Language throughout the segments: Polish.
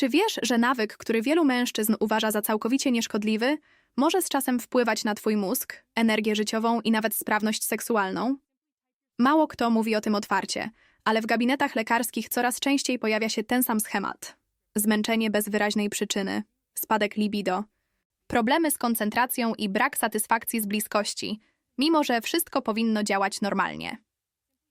Czy wiesz, że nawyk, który wielu mężczyzn uważa za całkowicie nieszkodliwy, może z czasem wpływać na twój mózg, energię życiową i nawet sprawność seksualną? Mało kto mówi o tym otwarcie, ale w gabinetach lekarskich coraz częściej pojawia się ten sam schemat. Zmęczenie bez wyraźnej przyczyny, spadek libido, problemy z koncentracją i brak satysfakcji z bliskości, mimo że wszystko powinno działać normalnie.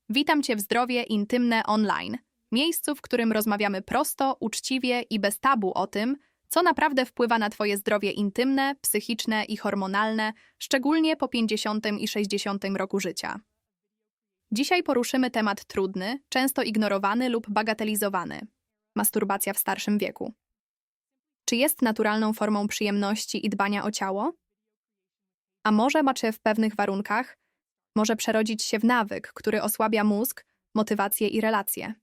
Witam Cię w Zdrowie Intymne Online, miejscu, w którym rozmawiamy prosto, uczciwie i bez tabu o tym, co naprawdę wpływa na Twoje zdrowie intymne, psychiczne i hormonalne, szczególnie po 50 i 60 roku życia. Dzisiaj poruszymy temat trudny, często ignorowany lub bagatelizowany masturbacja w starszym wieku. Czy jest naturalną formą przyjemności i dbania o ciało? A może macie w pewnych warunkach może przerodzić się w nawyk, który osłabia mózg, motywację i relacje.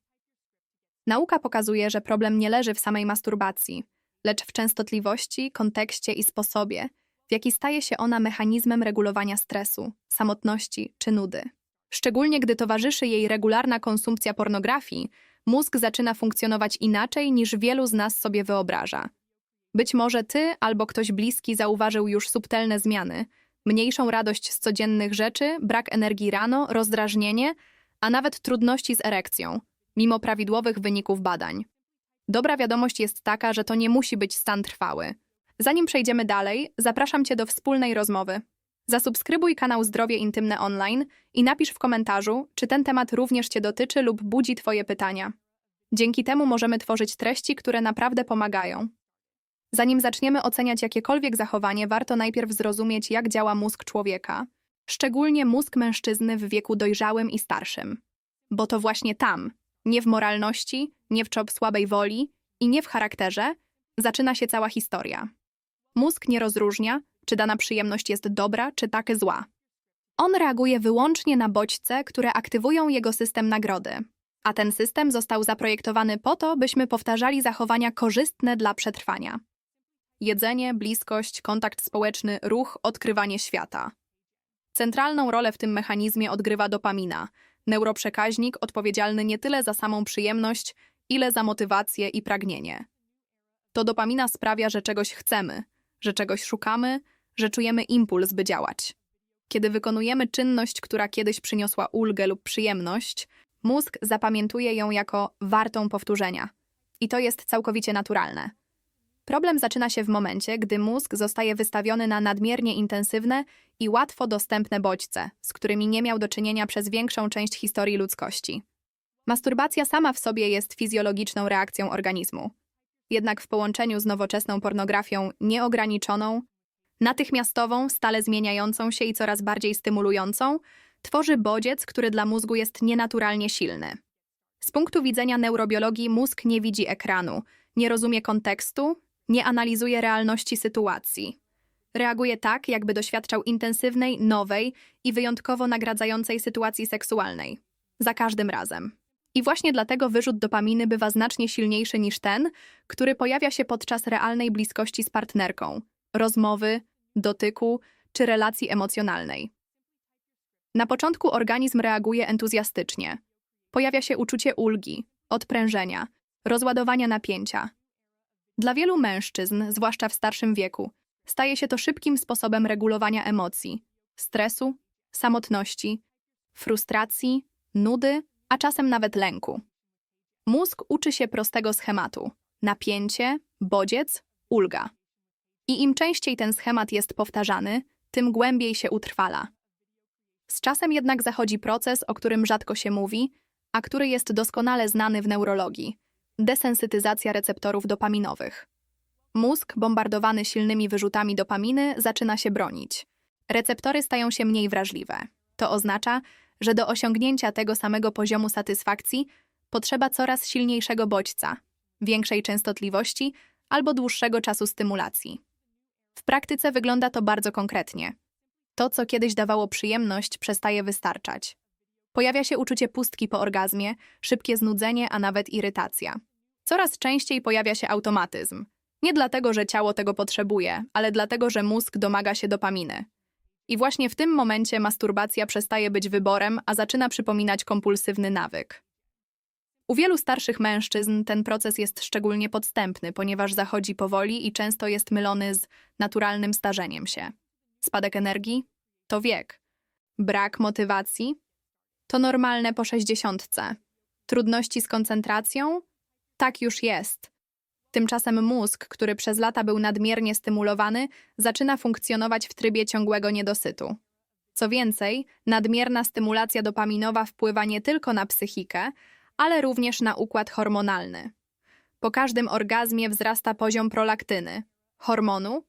Nauka pokazuje, że problem nie leży w samej masturbacji, lecz w częstotliwości, kontekście i sposobie, w jaki staje się ona mechanizmem regulowania stresu, samotności czy nudy. Szczególnie gdy towarzyszy jej regularna konsumpcja pornografii, mózg zaczyna funkcjonować inaczej niż wielu z nas sobie wyobraża. Być może ty albo ktoś bliski zauważył już subtelne zmiany, mniejszą radość z codziennych rzeczy, brak energii rano, rozdrażnienie, a nawet trudności z erekcją, mimo prawidłowych wyników badań. Dobra wiadomość jest taka, że to nie musi być stan trwały. Zanim przejdziemy dalej, zapraszam Cię do wspólnej rozmowy. Zasubskrybuj kanał Zdrowie Intymne Online i napisz w komentarzu, czy ten temat również Cię dotyczy lub budzi Twoje pytania. Dzięki temu możemy tworzyć treści, które naprawdę pomagają. Zanim zaczniemy oceniać jakiekolwiek zachowanie, warto najpierw zrozumieć, jak działa mózg człowieka, szczególnie mózg mężczyzny w wieku dojrzałym i starszym. Bo to właśnie tam, nie w moralności, nie w czop słabej woli i nie w charakterze, zaczyna się cała historia. Mózg nie rozróżnia, czy dana przyjemność jest dobra, czy takie zła. On reaguje wyłącznie na bodźce, które aktywują jego system nagrody. A ten system został zaprojektowany po to, byśmy powtarzali zachowania korzystne dla przetrwania. Jedzenie, bliskość, kontakt społeczny, ruch, odkrywanie świata. Centralną rolę w tym mechanizmie odgrywa dopamina, neuroprzekaźnik odpowiedzialny nie tyle za samą przyjemność, ile za motywację i pragnienie. To dopamina sprawia, że czegoś chcemy, że czegoś szukamy, że czujemy impuls, by działać. Kiedy wykonujemy czynność, która kiedyś przyniosła ulgę lub przyjemność, mózg zapamiętuje ją jako wartą powtórzenia. I to jest całkowicie naturalne. Problem zaczyna się w momencie, gdy mózg zostaje wystawiony na nadmiernie intensywne i łatwo dostępne bodźce, z którymi nie miał do czynienia przez większą część historii ludzkości. Masturbacja sama w sobie jest fizjologiczną reakcją organizmu. Jednak w połączeniu z nowoczesną pornografią nieograniczoną, natychmiastową, stale zmieniającą się i coraz bardziej stymulującą, tworzy bodziec, który dla mózgu jest nienaturalnie silny. Z punktu widzenia neurobiologii mózg nie widzi ekranu, nie rozumie kontekstu, nie analizuje realności sytuacji. Reaguje tak, jakby doświadczał intensywnej, nowej i wyjątkowo nagradzającej sytuacji seksualnej. Za każdym razem. I właśnie dlatego wyrzut dopaminy bywa znacznie silniejszy niż ten, który pojawia się podczas realnej bliskości z partnerką, rozmowy, dotyku czy relacji emocjonalnej. Na początku organizm reaguje entuzjastycznie. Pojawia się uczucie ulgi, odprężenia, rozładowania napięcia. Dla wielu mężczyzn, zwłaszcza w starszym wieku, staje się to szybkim sposobem regulowania emocji, stresu, samotności, frustracji, nudy, a czasem nawet lęku. Mózg uczy się prostego schematu: napięcie, bodziec, ulga. I im częściej ten schemat jest powtarzany, tym głębiej się utrwala. Z czasem jednak zachodzi proces, o którym rzadko się mówi, a który jest doskonale znany w neurologii desensytyzacja receptorów dopaminowych. Mózg, bombardowany silnymi wyrzutami dopaminy, zaczyna się bronić. Receptory stają się mniej wrażliwe. To oznacza, że do osiągnięcia tego samego poziomu satysfakcji potrzeba coraz silniejszego bodźca, większej częstotliwości albo dłuższego czasu stymulacji. W praktyce wygląda to bardzo konkretnie. To, co kiedyś dawało przyjemność, przestaje wystarczać. Pojawia się uczucie pustki po orgazmie, szybkie znudzenie, a nawet irytacja. Coraz częściej pojawia się automatyzm. Nie dlatego, że ciało tego potrzebuje, ale dlatego, że mózg domaga się dopaminy. I właśnie w tym momencie masturbacja przestaje być wyborem, a zaczyna przypominać kompulsywny nawyk. U wielu starszych mężczyzn ten proces jest szczególnie podstępny, ponieważ zachodzi powoli i często jest mylony z naturalnym starzeniem się. Spadek energii to wiek. Brak motywacji to normalne po sześćdziesiątce. Trudności z koncentracją? Tak już jest. Tymczasem mózg, który przez lata był nadmiernie stymulowany, zaczyna funkcjonować w trybie ciągłego niedosytu. Co więcej, nadmierna stymulacja dopaminowa wpływa nie tylko na psychikę, ale również na układ hormonalny. Po każdym orgazmie wzrasta poziom prolaktyny, hormonu,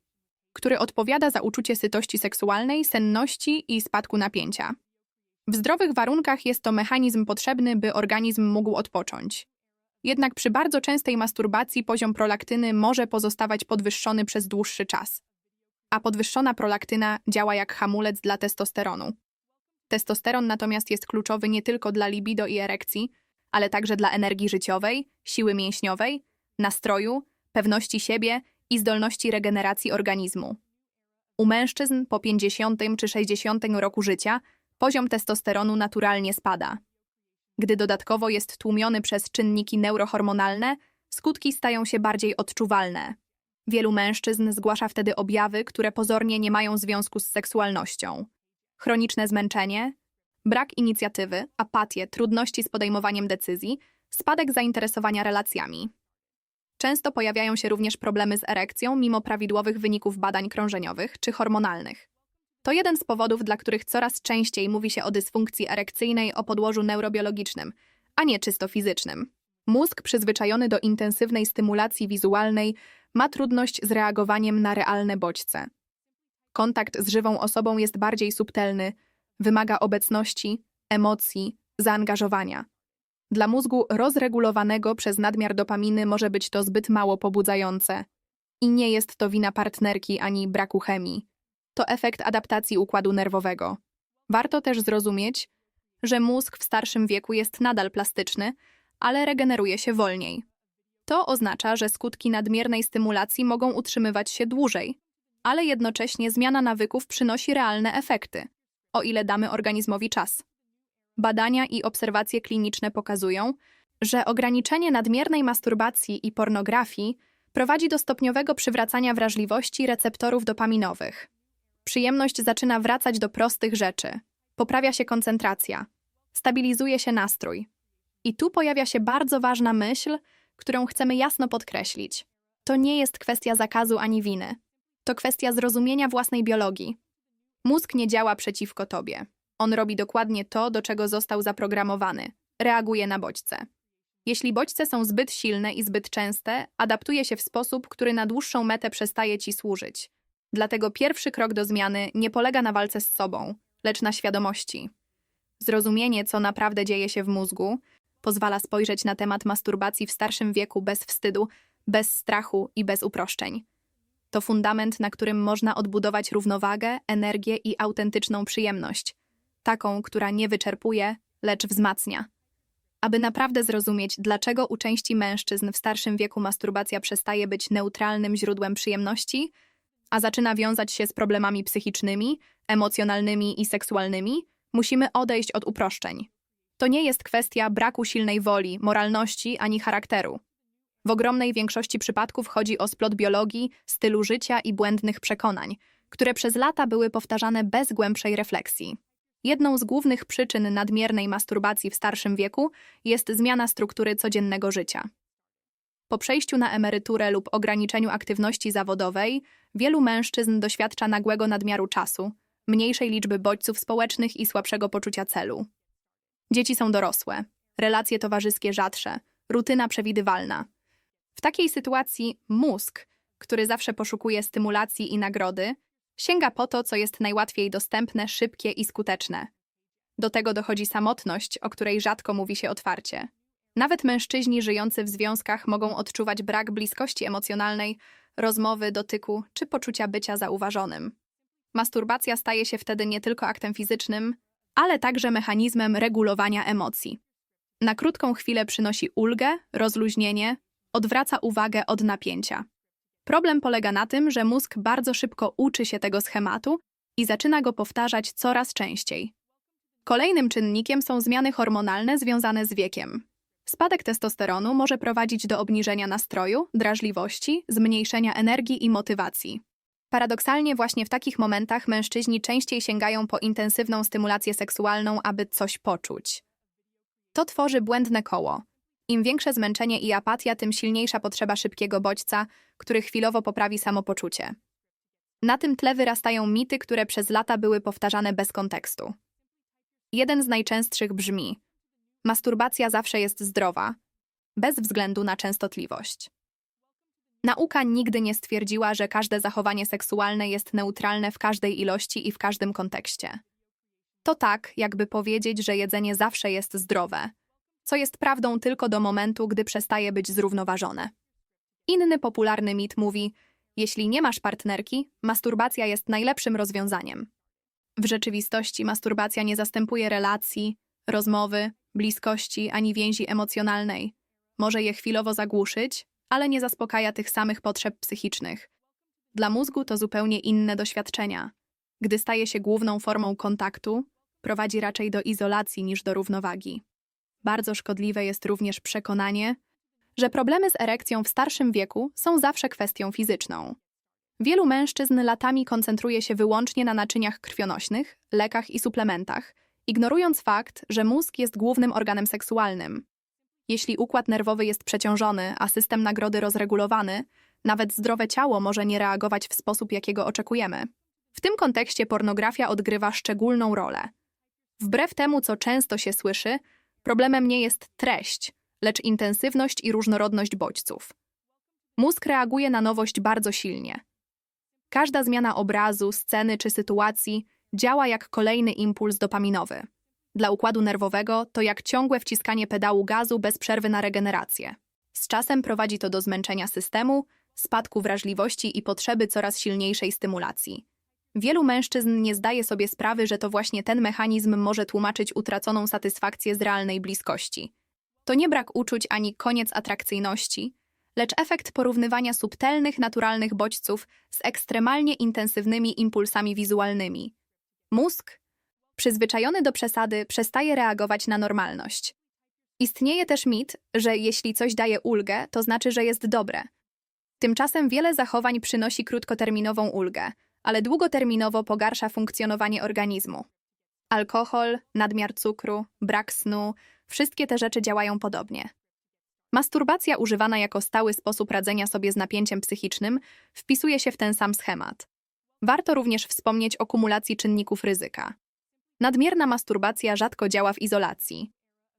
który odpowiada za uczucie sytości seksualnej, senności i spadku napięcia. W zdrowych warunkach jest to mechanizm potrzebny, by organizm mógł odpocząć. Jednak przy bardzo częstej masturbacji poziom prolaktyny może pozostawać podwyższony przez dłuższy czas. A podwyższona prolaktyna działa jak hamulec dla testosteronu. Testosteron natomiast jest kluczowy nie tylko dla libido i erekcji, ale także dla energii życiowej, siły mięśniowej, nastroju, pewności siebie i zdolności regeneracji organizmu. U mężczyzn po 50 czy 60 roku życia poziom testosteronu naturalnie spada. Gdy dodatkowo jest tłumiony przez czynniki neurohormonalne, skutki stają się bardziej odczuwalne. Wielu mężczyzn zgłasza wtedy objawy, które pozornie nie mają związku z seksualnością. Chroniczne zmęczenie, brak inicjatywy, apatię, trudności z podejmowaniem decyzji, spadek zainteresowania relacjami. Często pojawiają się również problemy z erekcją mimo prawidłowych wyników badań krążeniowych czy hormonalnych. To jeden z powodów, dla których coraz częściej mówi się o dysfunkcji erekcyjnej o podłożu neurobiologicznym, a nie czysto fizycznym. Mózg przyzwyczajony do intensywnej stymulacji wizualnej ma trudność z reagowaniem na realne bodźce. Kontakt z żywą osobą jest bardziej subtelny, wymaga obecności, emocji, zaangażowania. Dla mózgu rozregulowanego przez nadmiar dopaminy może być to zbyt mało pobudzające. I nie jest to wina partnerki ani braku chemii. To efekt adaptacji układu nerwowego. Warto też zrozumieć, że mózg w starszym wieku jest nadal plastyczny, ale regeneruje się wolniej. To oznacza, że skutki nadmiernej stymulacji mogą utrzymywać się dłużej, ale jednocześnie zmiana nawyków przynosi realne efekty, o ile damy organizmowi czas. Badania i obserwacje kliniczne pokazują, że ograniczenie nadmiernej masturbacji i pornografii prowadzi do stopniowego przywracania wrażliwości receptorów dopaminowych. Przyjemność zaczyna wracać do prostych rzeczy, poprawia się koncentracja, stabilizuje się nastrój. I tu pojawia się bardzo ważna myśl, którą chcemy jasno podkreślić. To nie jest kwestia zakazu ani winy. To kwestia zrozumienia własnej biologii. Mózg nie działa przeciwko tobie. On robi dokładnie to, do czego został zaprogramowany. Reaguje na bodźce. Jeśli bodźce są zbyt silne i zbyt częste, adaptuje się w sposób, który na dłuższą metę przestaje ci służyć. Dlatego pierwszy krok do zmiany nie polega na walce z sobą, lecz na świadomości. Zrozumienie, co naprawdę dzieje się w mózgu, pozwala spojrzeć na temat masturbacji w starszym wieku bez wstydu, bez strachu i bez uproszczeń. To fundament, na którym można odbudować równowagę, energię i autentyczną przyjemność, taką, która nie wyczerpuje, lecz wzmacnia. Aby naprawdę zrozumieć, dlaczego u części mężczyzn w starszym wieku masturbacja przestaje być neutralnym źródłem przyjemności, a zaczyna wiązać się z problemami psychicznymi, emocjonalnymi i seksualnymi, musimy odejść od uproszczeń. To nie jest kwestia braku silnej woli, moralności ani charakteru. W ogromnej większości przypadków chodzi o splot biologii, stylu życia i błędnych przekonań, które przez lata były powtarzane bez głębszej refleksji. Jedną z głównych przyczyn nadmiernej masturbacji w starszym wieku jest zmiana struktury codziennego życia. Po przejściu na emeryturę lub ograniczeniu aktywności zawodowej, wielu mężczyzn doświadcza nagłego nadmiaru czasu, mniejszej liczby bodźców społecznych i słabszego poczucia celu. Dzieci są dorosłe, relacje towarzyskie rzadsze, rutyna przewidywalna. W takiej sytuacji mózg, który zawsze poszukuje stymulacji i nagrody, sięga po to, co jest najłatwiej dostępne, szybkie i skuteczne. Do tego dochodzi samotność, o której rzadko mówi się otwarcie. Nawet mężczyźni żyjący w związkach mogą odczuwać brak bliskości emocjonalnej, rozmowy, dotyku czy poczucia bycia zauważonym. Masturbacja staje się wtedy nie tylko aktem fizycznym, ale także mechanizmem regulowania emocji. Na krótką chwilę przynosi ulgę, rozluźnienie, odwraca uwagę od napięcia. Problem polega na tym, że mózg bardzo szybko uczy się tego schematu i zaczyna go powtarzać coraz częściej. Kolejnym czynnikiem są zmiany hormonalne związane z wiekiem. Spadek testosteronu może prowadzić do obniżenia nastroju, drażliwości, zmniejszenia energii i motywacji. Paradoksalnie, właśnie w takich momentach mężczyźni częściej sięgają po intensywną stymulację seksualną, aby coś poczuć. To tworzy błędne koło. Im większe zmęczenie i apatia, tym silniejsza potrzeba szybkiego bodźca, który chwilowo poprawi samopoczucie. Na tym tle wyrastają mity, które przez lata były powtarzane bez kontekstu. Jeden z najczęstszych brzmi: Masturbacja zawsze jest zdrowa, bez względu na częstotliwość. Nauka nigdy nie stwierdziła, że każde zachowanie seksualne jest neutralne w każdej ilości i w każdym kontekście. To tak, jakby powiedzieć, że jedzenie zawsze jest zdrowe, co jest prawdą tylko do momentu, gdy przestaje być zrównoważone. Inny popularny mit mówi: jeśli nie masz partnerki, masturbacja jest najlepszym rozwiązaniem. W rzeczywistości masturbacja nie zastępuje relacji, rozmowy, bliskości ani więzi emocjonalnej. Może je chwilowo zagłuszyć, ale nie zaspokaja tych samych potrzeb psychicznych. Dla mózgu to zupełnie inne doświadczenia. Gdy staje się główną formą kontaktu, prowadzi raczej do izolacji niż do równowagi. Bardzo szkodliwe jest również przekonanie, że problemy z erekcją w starszym wieku są zawsze kwestią fizyczną. Wielu mężczyzn latami koncentruje się wyłącznie na naczyniach krwionośnych, lekach i suplementach, ignorując fakt, że mózg jest głównym organem seksualnym. Jeśli układ nerwowy jest przeciążony, a system nagrody rozregulowany, nawet zdrowe ciało może nie reagować w sposób, jakiego oczekujemy. W tym kontekście pornografia odgrywa szczególną rolę. Wbrew temu, co często się słyszy, problemem nie jest treść, lecz intensywność i różnorodność bodźców. Mózg reaguje na nowość bardzo silnie. Każda zmiana obrazu, sceny czy sytuacji działa jak kolejny impuls dopaminowy. Dla układu nerwowego to jak ciągłe wciskanie pedału gazu bez przerwy na regenerację. Z czasem prowadzi to do zmęczenia systemu, spadku wrażliwości i potrzeby coraz silniejszej stymulacji. Wielu mężczyzn nie zdaje sobie sprawy, że to właśnie ten mechanizm może tłumaczyć utraconą satysfakcję z realnej bliskości. To nie brak uczuć ani koniec atrakcyjności, lecz efekt porównywania subtelnych, naturalnych bodźców z ekstremalnie intensywnymi impulsami wizualnymi. Mózg, przyzwyczajony do przesady, przestaje reagować na normalność. Istnieje też mit, że jeśli coś daje ulgę, to znaczy, że jest dobre. Tymczasem wiele zachowań przynosi krótkoterminową ulgę, ale długoterminowo pogarsza funkcjonowanie organizmu. Alkohol, nadmiar cukru, brak snu wszystkie te rzeczy działają podobnie. Masturbacja używana jako stały sposób radzenia sobie z napięciem psychicznym wpisuje się w ten sam schemat. Warto również wspomnieć o kumulacji czynników ryzyka. Nadmierna masturbacja rzadko działa w izolacji.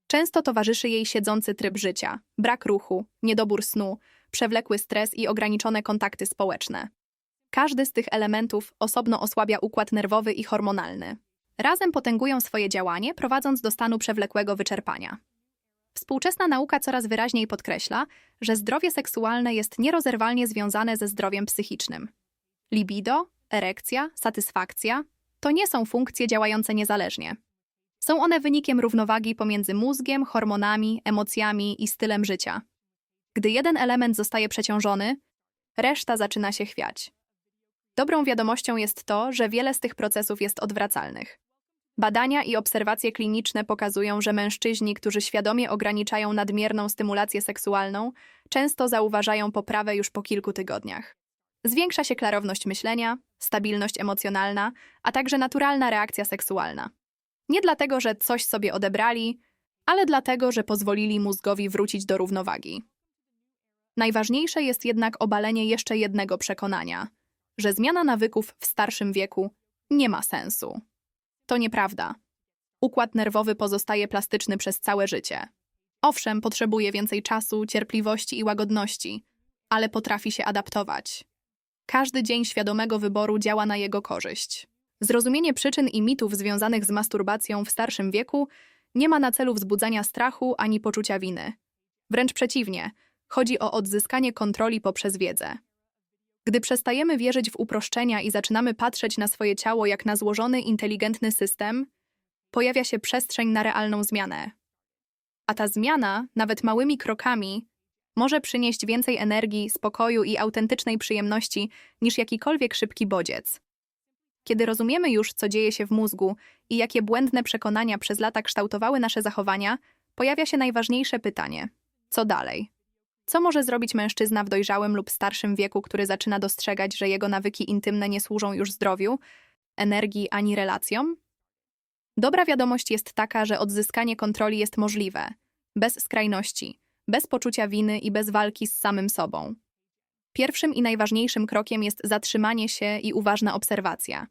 Często towarzyszy jej siedzący tryb życia, brak ruchu, niedobór snu, przewlekły stres i ograniczone kontakty społeczne. Każdy z tych elementów osobno osłabia układ nerwowy i hormonalny. Razem potęgują swoje działanie, prowadząc do stanu przewlekłego wyczerpania. Współczesna nauka coraz wyraźniej podkreśla, że zdrowie seksualne jest nierozerwalnie związane ze zdrowiem psychicznym. Libido, erekcja, satysfakcja to nie są funkcje działające niezależnie. Są one wynikiem równowagi pomiędzy mózgiem, hormonami, emocjami i stylem życia. Gdy jeden element zostaje przeciążony, reszta zaczyna się chwiać. Dobrą wiadomością jest to, że wiele z tych procesów jest odwracalnych. Badania i obserwacje kliniczne pokazują, że mężczyźni, którzy świadomie ograniczają nadmierną stymulację seksualną, często zauważają poprawę już po kilku tygodniach. Zwiększa się klarowność myślenia, stabilność emocjonalna, a także naturalna reakcja seksualna. Nie dlatego, że coś sobie odebrali, ale dlatego, że pozwolili mózgowi wrócić do równowagi. Najważniejsze jest jednak obalenie jeszcze jednego przekonania, że zmiana nawyków w starszym wieku nie ma sensu. To nieprawda. Układ nerwowy pozostaje plastyczny przez całe życie. Owszem, potrzebuje więcej czasu, cierpliwości i łagodności, ale potrafi się adaptować. Każdy dzień świadomego wyboru działa na jego korzyść. Zrozumienie przyczyn i mitów związanych z masturbacją w starszym wieku nie ma na celu wzbudzania strachu ani poczucia winy. Wręcz przeciwnie, chodzi o odzyskanie kontroli poprzez wiedzę. Gdy przestajemy wierzyć w uproszczenia i zaczynamy patrzeć na swoje ciało jak na złożony, inteligentny system, pojawia się przestrzeń na realną zmianę. A ta zmiana, nawet małymi krokami, może przynieść więcej energii, spokoju i autentycznej przyjemności niż jakikolwiek szybki bodziec. Kiedy rozumiemy już, co dzieje się w mózgu i jakie błędne przekonania przez lata kształtowały nasze zachowania, pojawia się najważniejsze pytanie: co dalej? Co może zrobić mężczyzna w dojrzałym lub starszym wieku, który zaczyna dostrzegać, że jego nawyki intymne nie służą już zdrowiu, energii ani relacjom? Dobra wiadomość jest taka, że odzyskanie kontroli jest możliwe, bez skrajności, bez poczucia winy i bez walki z samym sobą. Pierwszym i najważniejszym krokiem jest zatrzymanie się i uważna obserwacja.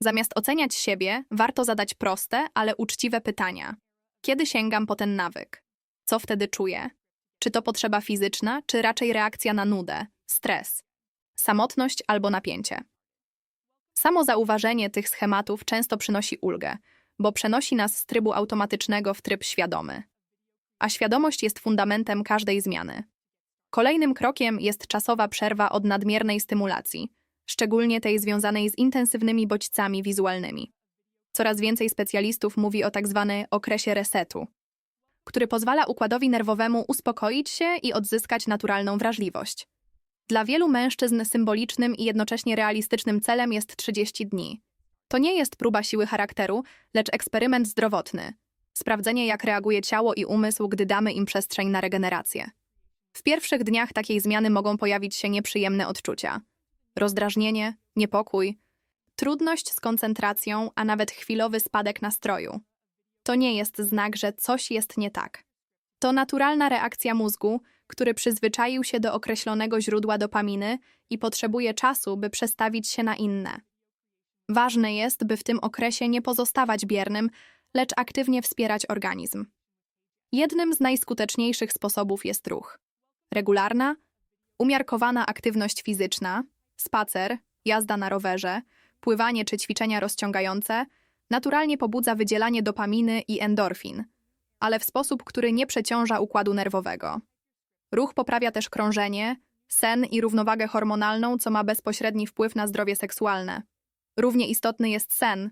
Zamiast oceniać siebie, warto zadać proste, ale uczciwe pytania. Kiedy sięgam po ten nawyk? Co wtedy czuję? Czy to potrzeba fizyczna, czy raczej reakcja na nudę, stres, samotność albo napięcie? Samo zauważenie tych schematów często przynosi ulgę, bo przenosi nas z trybu automatycznego w tryb świadomy. A świadomość jest fundamentem każdej zmiany. Kolejnym krokiem jest czasowa przerwa od nadmiernej stymulacji, szczególnie tej związanej z intensywnymi bodźcami wizualnymi. Coraz więcej specjalistów mówi o tzw. okresie resetu, który pozwala układowi nerwowemu uspokoić się i odzyskać naturalną wrażliwość. Dla wielu mężczyzn symbolicznym i jednocześnie realistycznym celem jest 30 dni. To nie jest próba siły charakteru, lecz eksperyment zdrowotny. Sprawdzenie, jak reaguje ciało i umysł, gdy damy im przestrzeń na regenerację. W pierwszych dniach takiej zmiany mogą pojawić się nieprzyjemne odczucia. Rozdrażnienie, niepokój, trudność z koncentracją, a nawet chwilowy spadek nastroju. To nie jest znak, że coś jest nie tak. To naturalna reakcja mózgu, który przyzwyczaił się do określonego źródła dopaminy i potrzebuje czasu, by przestawić się na inne. Ważne jest, by w tym okresie nie pozostawać biernym, lecz aktywnie wspierać organizm. Jednym z najskuteczniejszych sposobów jest ruch. Regularna, umiarkowana aktywność fizyczna, spacer, jazda na rowerze, pływanie czy ćwiczenia rozciągające naturalnie pobudza wydzielanie dopaminy i endorfin, ale w sposób, który nie przeciąża układu nerwowego. Ruch poprawia też krążenie, sen i równowagę hormonalną, co ma bezpośredni wpływ na zdrowie seksualne. Równie istotny jest sen.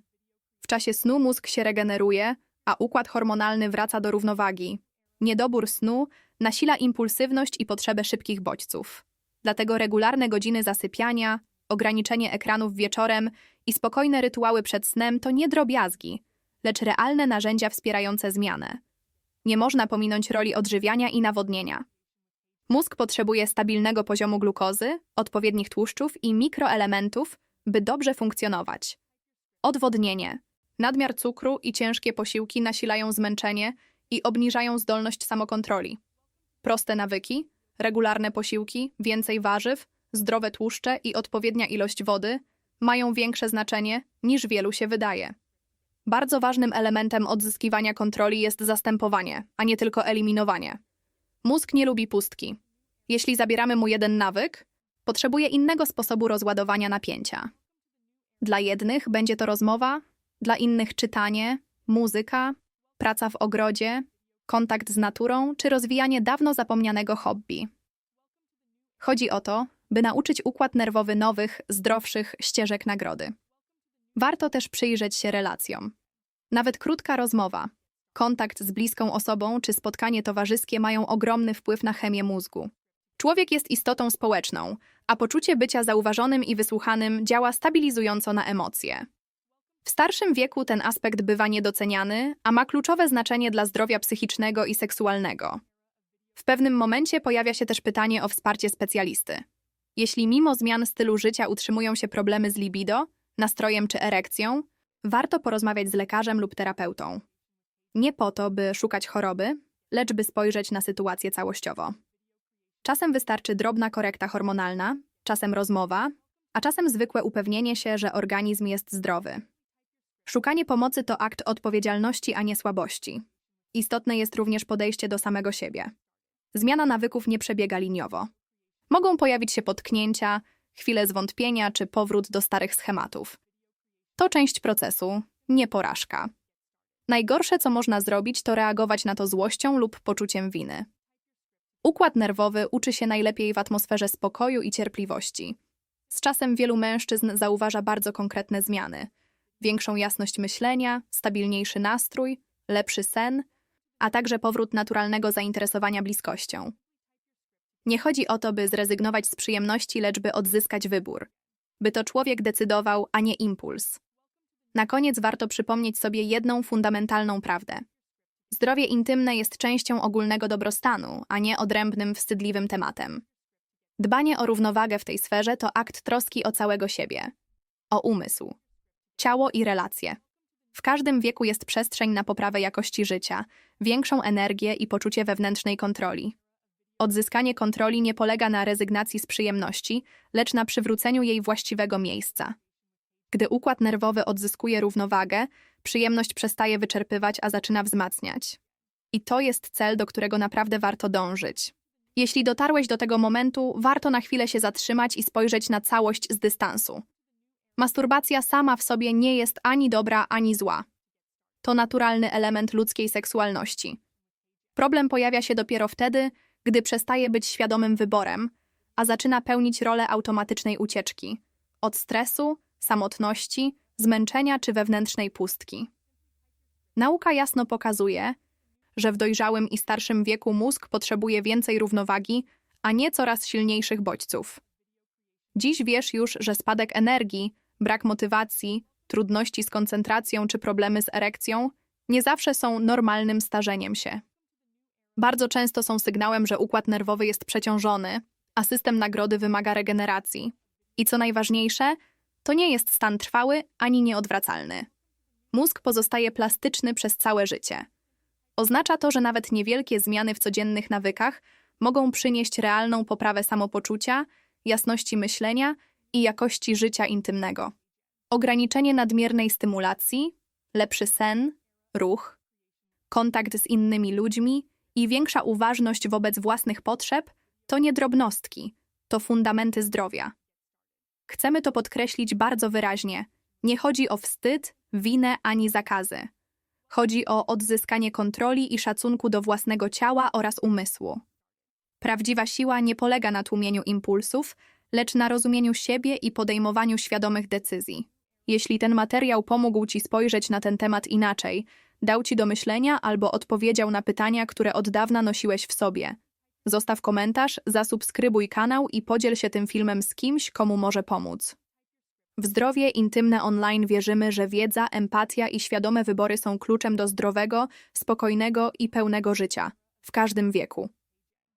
W czasie snu mózg się regeneruje, a układ hormonalny wraca do równowagi. Niedobór snu nasila impulsywność i potrzebę szybkich bodźców. Dlatego regularne godziny zasypiania, ograniczenie ekranów wieczorem i spokojne rytuały przed snem to nie drobiazgi, lecz realne narzędzia wspierające zmianę. Nie można pominąć roli odżywiania i nawodnienia. Mózg potrzebuje stabilnego poziomu glukozy, odpowiednich tłuszczów i mikroelementów, by dobrze funkcjonować. Odwodnienie. Nadmiar cukru i ciężkie posiłki nasilają zmęczenie i obniżają zdolność samokontroli. Proste nawyki, regularne posiłki, więcej warzyw, zdrowe tłuszcze i odpowiednia ilość wody mają większe znaczenie niż wielu się wydaje. Bardzo ważnym elementem odzyskiwania kontroli jest zastępowanie, a nie tylko eliminowanie. Mózg nie lubi pustki. Jeśli zabieramy mu jeden nawyk, potrzebuje innego sposobu rozładowania napięcia. Dla jednych będzie to rozmowa, dla innych czytanie, muzyka, praca w ogrodzie, kontakt z naturą czy rozwijanie dawno zapomnianego hobby. Chodzi o to, by nauczyć układ nerwowy nowych, zdrowszych ścieżek nagrody. Warto też przyjrzeć się relacjom. Nawet krótka rozmowa, kontakt z bliską osobą czy spotkanie towarzyskie mają ogromny wpływ na chemię mózgu. Człowiek jest istotą społeczną, a poczucie bycia zauważonym i wysłuchanym działa stabilizująco na emocje. W starszym wieku ten aspekt bywa niedoceniany, a ma kluczowe znaczenie dla zdrowia psychicznego i seksualnego. W pewnym momencie pojawia się też pytanie o wsparcie specjalisty. Jeśli mimo zmian stylu życia utrzymują się problemy z libido, nastrojem czy erekcją, warto porozmawiać z lekarzem lub terapeutą. Nie po to, by szukać choroby, lecz by spojrzeć na sytuację całościowo. Czasem wystarczy drobna korekta hormonalna, czasem rozmowa, a czasem zwykłe upewnienie się, że organizm jest zdrowy. Szukanie pomocy to akt odpowiedzialności, a nie słabości. Istotne jest również podejście do samego siebie. Zmiana nawyków nie przebiega liniowo. Mogą pojawić się potknięcia, chwile zwątpienia czy powrót do starych schematów. To część procesu, nie porażka. Najgorsze, co można zrobić, to reagować na to złością lub poczuciem winy. Układ nerwowy uczy się najlepiej w atmosferze spokoju i cierpliwości. Z czasem wielu mężczyzn zauważa bardzo konkretne zmiany: większą jasność myślenia, stabilniejszy nastrój, lepszy sen, a także powrót naturalnego zainteresowania bliskością. Nie chodzi o to, by zrezygnować z przyjemności, lecz by odzyskać wybór. By to człowiek decydował, a nie impuls. Na koniec warto przypomnieć sobie jedną fundamentalną prawdę. Zdrowie intymne jest częścią ogólnego dobrostanu, a nie odrębnym, wstydliwym tematem. Dbanie o równowagę w tej sferze to akt troski o całego siebie, o umysł, ciało i relacje. W każdym wieku jest przestrzeń na poprawę jakości życia, większą energię i poczucie wewnętrznej kontroli. Odzyskanie kontroli nie polega na rezygnacji z przyjemności, lecz na przywróceniu jej właściwego miejsca. Gdy układ nerwowy odzyskuje równowagę, przyjemność przestaje wyczerpywać, a zaczyna wzmacniać. I to jest cel, do którego naprawdę warto dążyć. Jeśli dotarłeś do tego momentu, warto na chwilę się zatrzymać i spojrzeć na całość z dystansu. Masturbacja sama w sobie nie jest ani dobra, ani zła. To naturalny element ludzkiej seksualności. Problem pojawia się dopiero wtedy, gdy przestaje być świadomym wyborem, a zaczyna pełnić rolę automatycznej ucieczki od stresu, samotności, zmęczenia czy wewnętrznej pustki. Nauka jasno pokazuje, że w dojrzałym i starszym wieku mózg potrzebuje więcej równowagi, a nie coraz silniejszych bodźców. Dziś wiesz już, że spadek energii, brak motywacji, trudności z koncentracją czy problemy z erekcją nie zawsze są normalnym starzeniem się. Bardzo często są sygnałem, że układ nerwowy jest przeciążony, a system nagrody wymaga regeneracji. I co najważniejsze, to nie jest stan trwały ani nieodwracalny. Mózg pozostaje plastyczny przez całe życie. Oznacza to, że nawet niewielkie zmiany w codziennych nawykach mogą przynieść realną poprawę samopoczucia, jasności myślenia i jakości życia intymnego. Ograniczenie nadmiernej stymulacji, lepszy sen, ruch, kontakt z innymi ludźmi i większa uważność wobec własnych potrzeb to nie drobnostki, to fundamenty zdrowia. Chcemy to podkreślić bardzo wyraźnie. Nie chodzi o wstyd, winę ani zakazy. Chodzi o odzyskanie kontroli i szacunku do własnego ciała oraz umysłu. Prawdziwa siła nie polega na tłumieniu impulsów, lecz na rozumieniu siebie i podejmowaniu świadomych decyzji. Jeśli ten materiał pomógł Ci spojrzeć na ten temat inaczej, dał Ci do myślenia albo odpowiedział na pytania, które od dawna nosiłeś w sobie, zostaw komentarz, zasubskrybuj kanał i podziel się tym filmem z kimś, komu może pomóc. W zdrowie intymne online wierzymy, że wiedza, empatia i świadome wybory są kluczem do zdrowego, spokojnego i pełnego życia w każdym wieku.